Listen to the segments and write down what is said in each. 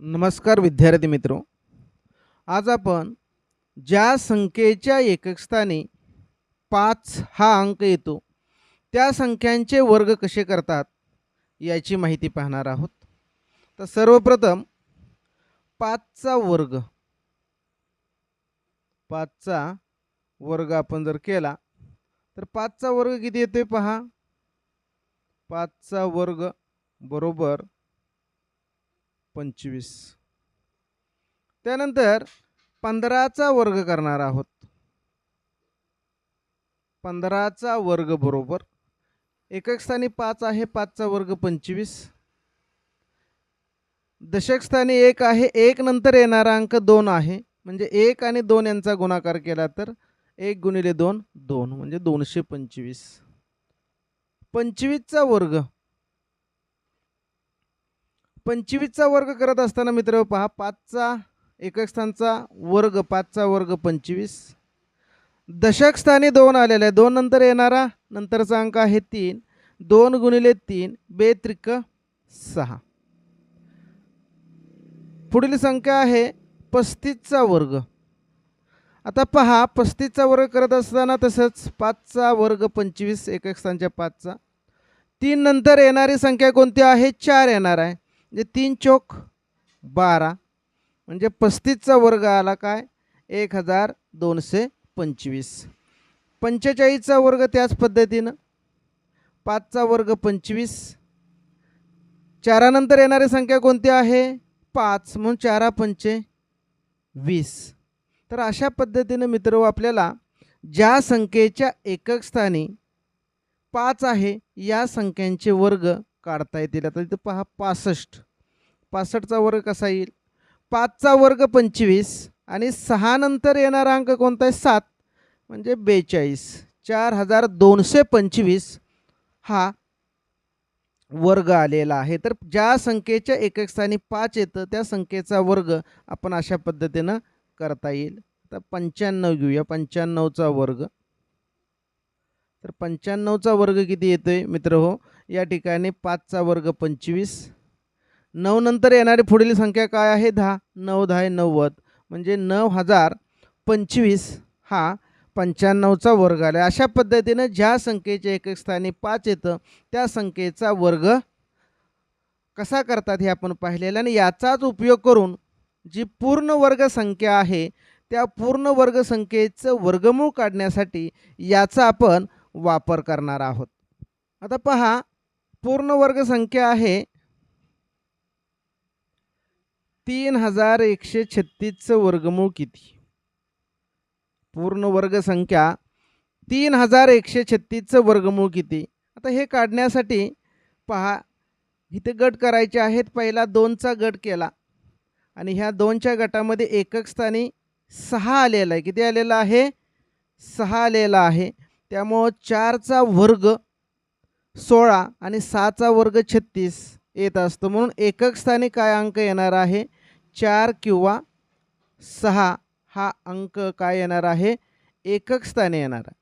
नमस्कार विद्यार्थी मित्रो. आज आपण ज्या संख्येच्या एककस्थानी पाच हा अंक येतो त्या संख्यांचे वर्ग कसे करतात याची माहिती पाहणार आहोत. तर सर्वप्रथम पाचचा वर्ग पाचचा वर्ग आपण जर केला तर पाचचा वर्ग किती येतोय पहा. पाचचा वर्ग बरोबर पंचवीस. त्यानंतर पंधराचा वर्ग करणार आहोत. पंधराचा वर्ग बरोबर. एकक स्थानी पाच आहे पाचचा वर्ग पंचवीस. दशक स्थानी एक आहे एक नंतर येणारा अंक दोन आहे. म्हणजे एक आणि दोन यांचा गुणाकार केला तर एक गुणिले दोन दोन. म्हणजे दोनशे पंचवीस. पंचवीसचा वर्ग. पंचवीसचा वर्ग करत असताना मित्र पहा पाचचा एकक स्थानचा वर्ग पाचचा वर्ग पंचवीस. दशक स्थानी दोन आलेला आहे दोन नंतर येणारा नंतरचा अंक आहे तीन. दोन गुणिले तीन बे त्रिक सहा. पुढील संख्या आहे पस्तीसचा वर्ग. आता पहा पस्तीसचा वर्ग करत असताना तसंच पाचचा वर्ग पंचवीस एकक स्थानच्या पाचचा. तीन नंतर येणारी संख्या कोणती आहे? चार येणार आहे. म्हणजे तीन चोक बारा. म्हणजे पस्तीसचा वर्ग आला काय? एक हजार दोनशे पंचवीस. पंचेचाळीसचा वर्ग त्याच पद्धतीनं. पाचचा वर्ग पंचवीस. चारानंतर येणारी संख्या कोणती आहे? पाच. म्हणून चारा पंचे वीस. तर अशा पद्धतीनं मित्र आपल्याला ज्या संख्येच्या एकक स्थानी पाच आहे या संख्यांचे वर्ग काढता येतील. आता इथं पहा पासष्ट. पासष्टचा वर्ग कसा येईल? पाचचा वर्ग पंचवीस आणि सहा नंतर येणारा अंक कोणता आहे? सात. म्हणजे बेचाळीस. चार हजार दोनशे पंचवीस हा वर्ग आलेला आहे. तर ज्या संख्येच्या एकक स्थानी पाच येतं त्या संख्येचा वर्ग आपण अशा पद्धतीनं करता येईल. तर पंच्याण्णव घेऊया. पंच्याण्णवचा वर्ग तर पंच्याण्णवचा वर्ग किती येतो आहे मित्र हो या ठिकाणी पाचचा वर्ग पंचवीस. नऊ नंतर येणारी पुढील संख्या काय आहे? दहा. नऊ दहा आहे नव्वद. म्हणजे नऊ हजार पंचवीस हा पंच्याण्णवचा वर्ग आला अशा पद्धतीनं ज्या संख्येच्या एक स्थानी पाच येतं त्या संख्येचा वर्ग कसा करतात हे आपण पाहिलेलं आणि याचाच उपयोग करून जी पूर्ण वर्ग संख्या आहे त्या पूर्ण वर्ग संख्येचं वर्गमूळ काढण्यासाठी याचा आपण वापर करणार आहोत. आता पहा पूर्ण वर्ग संख्या आहे तीन हजार एकशे छत्तीसचं वर्गमूळ किती? पूर्ण वर्ग संख्या तीन हजार एकशे छत्तीसचं वर्गमूळ किती? आता हे काढण्यासाठी पहा इथे गट करायचे आहेत. पहिला दोनचा गट केला. आणि ह्या दोनच्या गटामध्ये एकक स्थानी सहा आलेला आहे. किती आलेला आहे? सहा आलेला आहे. त्यामुळं चारचा वर्ग सोळा आणि सहाचा वर्ग छत्तीस येत असतो. म्हणून एकक स्थानी काय अंक येणार आहे? चार किंवा सहा हा अंक काय येणार आहे? एकक स्थानी येणार. आहे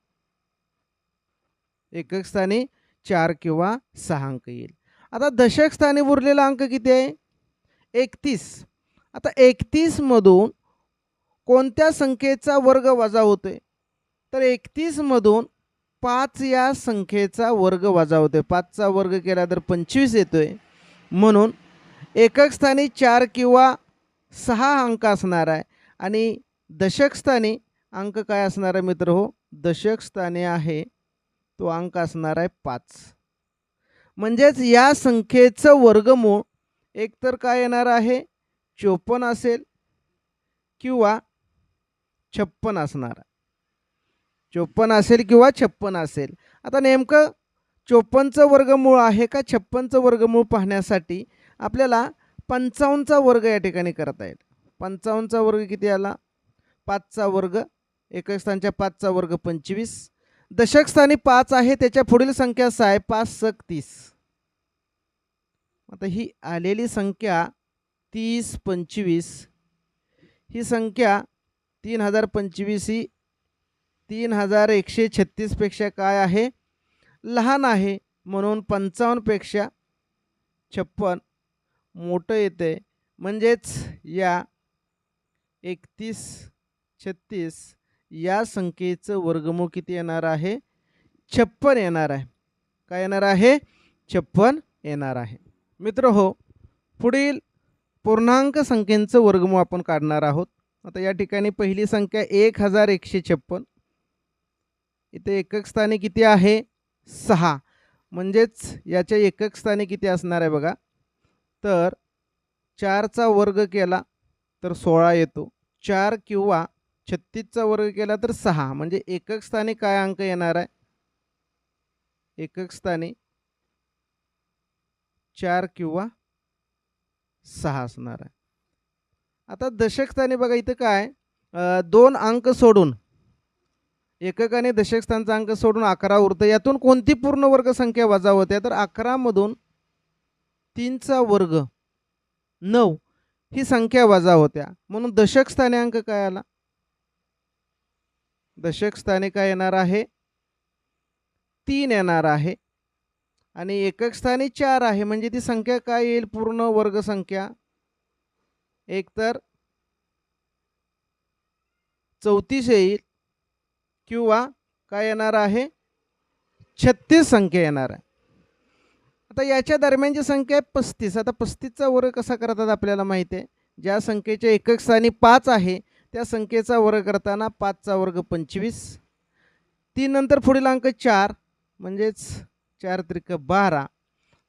एकक स्थानी चार किंवा सहा अंक येईल. आता दशक स्थानी उरलेला अंक किती आहे? एकतीस. आता एकतीसमधून कोणत्या संख्येचा वर्ग वजा होतोय? तर एकतीसमधून पाच या संख्येचा वर्ग वाजावतो आहे पाचचा वर्ग केला तर पंचवीस येतो आहे म्हणून एकक स्थानी चार किंवा सहा अंक असणार आहे. आणि दशकस्थानी अंक काय असणार आहे मित्र हो? दशकस्थानी आहे तो अंक असणार आहे पाच. म्हणजेच या संख्येचं वर्गमूळ एकतर काय येणार आहे? चोपन्न असेल किंवा छप्पन असणार आहे. चोपन्न असेल किंवा छप्पन असेल. आता नेमकं चोपन्नचं वर्गमूळ आहे का छप्पनचं वर्गमूळ पाहण्यासाठी आपल्याला पंचावन्नचा वर्ग या ठिकाणी करता येईल. पंचावन्नचा वर्ग किती आला? पाचचा वर्ग. एकक स्थानच्या पाचचा वर्ग पंचवीस. दशक स्थानी पाच आहे त्याच्या पुढील संख्या सहा आहे पाच सक तीस. आता ही आलेली संख्या तीस पंचवीस. ही संख्या तीन हजार पंचवीस ही तीन हजार एकशे छत्तीसपेक्षा काय आहे? लहान आहे म्हणून पंचावन्नपेक्षा छप्पन. मोठं येतं आहे म्हणजेच या एकतीस छत्तीस या संख्येचं वर्गमूळ किती येणार आहे? छप्पन येणार आहे. काय येणार आहे? छप्पन येणार आहे. मित्र हो पुढील पूर्णांक संख्येचं वर्गमूळ आपण काढणार आहोत. आता या ठिकाणी पहिली संख्या एक हजार एकशे छप्पन. इथे एकक स्थानी किती आहे? सहा. म्हणजेच याच्या एकक स्थानी किती असणार आहे बघा. तर चारचा वर्ग केला तर सोळा येतो. चार किंवा छत्तीसचा वर्ग केला तर सहा. म्हणजे एकक स्थानी काय अंक येणार आहे? एकक स्थानी चार किंवा सहा असणार आहे. आता दशक स्थानी बघा इथं काय? दोन अंक सोडून एककाने दशकस्थानचा अंक सोडून अकरा उरतं. यातून कोणती पूर्ण वर्ग संख्या वजा होते तर अकरामधून तीनचा वर्ग नऊ ही संख्या वजा होत्या म्हणून दशक स्थानी अंक काय आला? दशक स्थानी काय येणार आहे? तीन येणार आहे. आणि एकक स्थानी चार आहे. म्हणजे ती संख्या काय येईल? पूर्ण वर्ग संख्या एकतर चौतीस येईल. किंवा काय येणार आहे? छत्तीस संख्या येणार आहे. आता याच्या दरम्यानची संख्या आहे पस्तीस. आता पस्तीसचा वर्ग कसा करतात आपल्याला माहिती आहे? ज्या संख्येच्या एकक स्थानी पाच आहे त्या संख्येचा वर्ग करताना पाचचा वर्ग पंचवीस. तीन नंतर पुढील अंक चार म्हणजेच चार त्रिक बारा.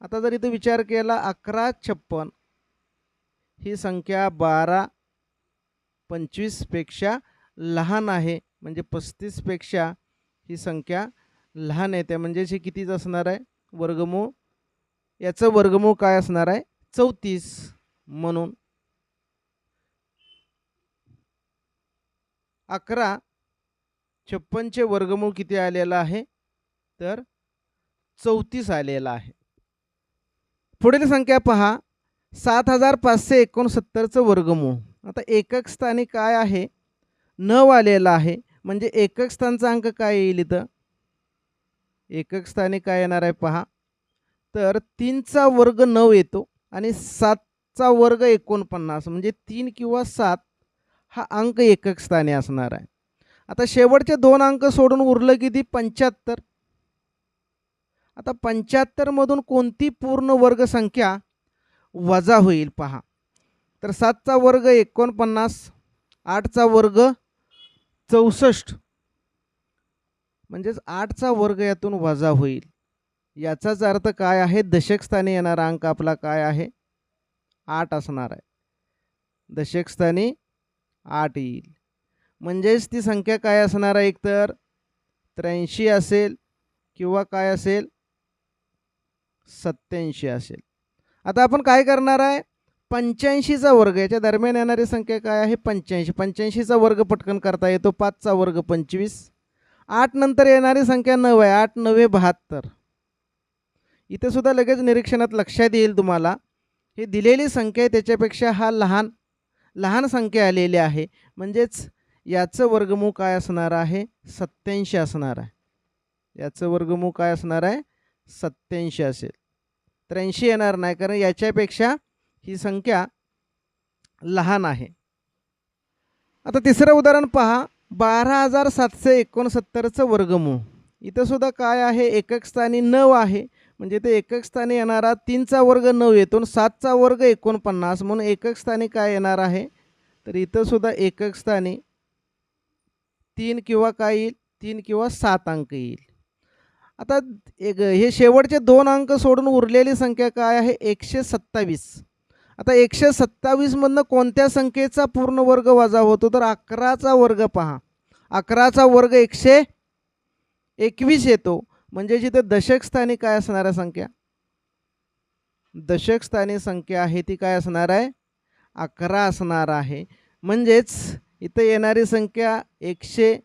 आता जर इथं विचार केला अकरा छप्पन. ही संख्या बारा पंचवीसपेक्षा लहान आहे. म्हणजे पस्तीसपेक्षा ही संख्या लहान येते म्हणजेच हे कितीच असणार आहे? वर्गमूळ याचं वर्गमूळ काय असणार आहे? चौतीस म्हणून. अकरा छप्पनचे वर्गमूळ किती आलेलं आहे? तर चौतीस आलेला आहे. पुढील संख्या पहा. सात हजार पाचशे एकोणसत्तरचं वर्गमूळ आता एकक स्थानी काय आहे? नऊ आलेलं आहे. म्हणजे एकक स्थानचा अंक काय येईल इथं? एकक स्थानी काय येणार आहे पहा. तर तीनचा वर्ग नऊ येतो आणि सातचा वर्ग एकोणपन्नास. म्हणजे तीन किंवा सात हा अंक एकक स्थानी असणार आहे. आता शेवटचे दोन अंक सोडून उरलं किती? पंच्याहत्तर. आता पंच्याहत्तरमधून कोणती पूर्ण वर्ग संख्या वजा होईल पहा. तर सातचा वर्ग एकोणपन्नास आठचा वर्ग चौसष्ट. म्हणजेच आठचा वर्ग यातून वजा होईल. याचाच अर्थ काय आहे? दशकस्थानी येणारा अंक आपला काय आहे? आठ असणार आहे. दशकस्थानी आठ येईल. म्हणजेच ती संख्या काय असणार आहे एकतर? त्र्याऐंशी असेल किंवा काय असेल? सत्याऐंशी असेल. आता आपण काय करणार आहे? पंच्याऐंशीचा वर्ग याच्या दरम्यान येणारी संख्या काय आहे? पंच्याऐंशी. पंच्याऐंशीचा वर्ग पटकन करता येतो. पाचचा वर्ग पंचवीस. आठ नंतर येणारी संख्या नऊ आहे. आठ नवे बहात्तर. इथे सुद्धा लगेच निरीक्षणात लक्षात येईल तुम्हाला. ही दिलेली संख्या आहे त्याच्यापेक्षा हा लहान लहान संख्या आलेली आहे. म्हणजेच याचं वर्गमूळ काय असणार आहे? सत्याऐंशी असणार आहे. याचं वर्गमूळ काय असणार आहे? सत्याऐंशी असेल. त्र्याऐंशी येणार नाही कारण याच्यापेक्षा ही संख्या लहान आहे. आता तिसरं उदाहरण पहा. बारा हजार सातशे एकोणसत्तरचं वर्गमूळ. इथंसुद्धा काय आहे? एकक स्थानी नऊ आहे. म्हणजे ते एकक स्थानी येणारा तीनचा वर्ग नऊ येतो आणि सातचा वर्ग एकोणपन्नास. म्हणून एकक स्थानी काय येणार आहे? तर इथंसुद्धा एकक स्थानी तीन किंवा काय येईल? तीन किंवा सात अंक येईल. आता एक हे शेवटचे दोन अंक सोडून उरलेली संख्या काय आहे? एकशे सत्तावीस. आता एकशे सत्तावीसमधनं कोणत्या संख्येचा पूर्ण वर्ग वजा होतो? तर अकराचा वर्ग पहा. अकराचा वर्ग एकशे एकवीस येतो. म्हणजे जिथे दशक स्थानी काय असणार आहे संख्या? दशक स्थानी संख्या आहे ती काय असणार आहे? अकरा असणार आहे. म्हणजेच इथं येणारी संख्या एकशे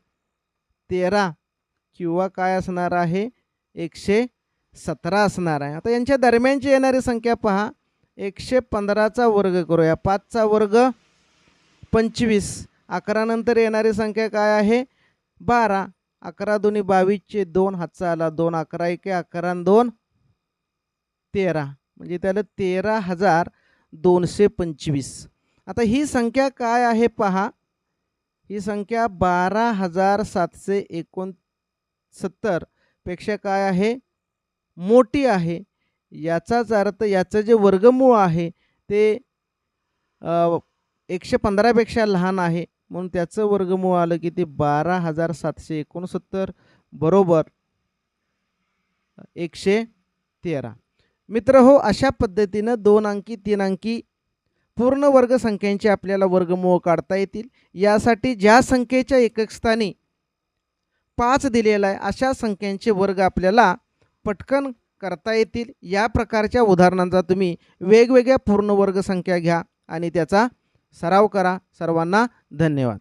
तेरा किंवा काय असणार आहे? एकशे सतरा असणार आहे. आता यांच्या दरम्यानची येणारी संख्या पहा. एकशे पंधराचा वर्ग करूया. पाचचा वर्ग पंचवीस. अकरानंतर येणारी संख्या काय आहे? बारा. अकरा दोन्ही बावीसचे दोन हातचा आला दोन अकरा एके अकरा दोन तेरा. म्हणजे त्याला तेरा हजार दोनशे पंचवीस. आता ही संख्या काय आहे पहा. ही संख्या बारा हजार सातशे एकोणसत्तरपेक्षा काय आहे? मोठी आहे. याचाच अर्थ याचं जे वर्गमूळ आहे ते एकशे पंधरापेक्षा लहान आहे. म्हणून त्याचं वर्गमूळ आलं की ते बारा हजार सातशे एकोणसत्तर बरोबर एकशे तेरा. मित्र हो अशा पद्धतीनं दोन अंकी तीन अंकी पूर्ण वर्ग संख्यांचे आपल्याला वर्गमूळ काढता येतील. यासाठी ज्या संख्येच्या एककस्थानी पाच दिलेला आहे अशा संख्यांचे वर्ग आपल्याला पटकन करता येतील. या प्रकारच्या उदाहरणांचा तुम्ही वेगवेगळ्या पूर्णवर्ग संख्या घ्या आणि त्याचा सराव करा. सर्वांना धन्यवाद.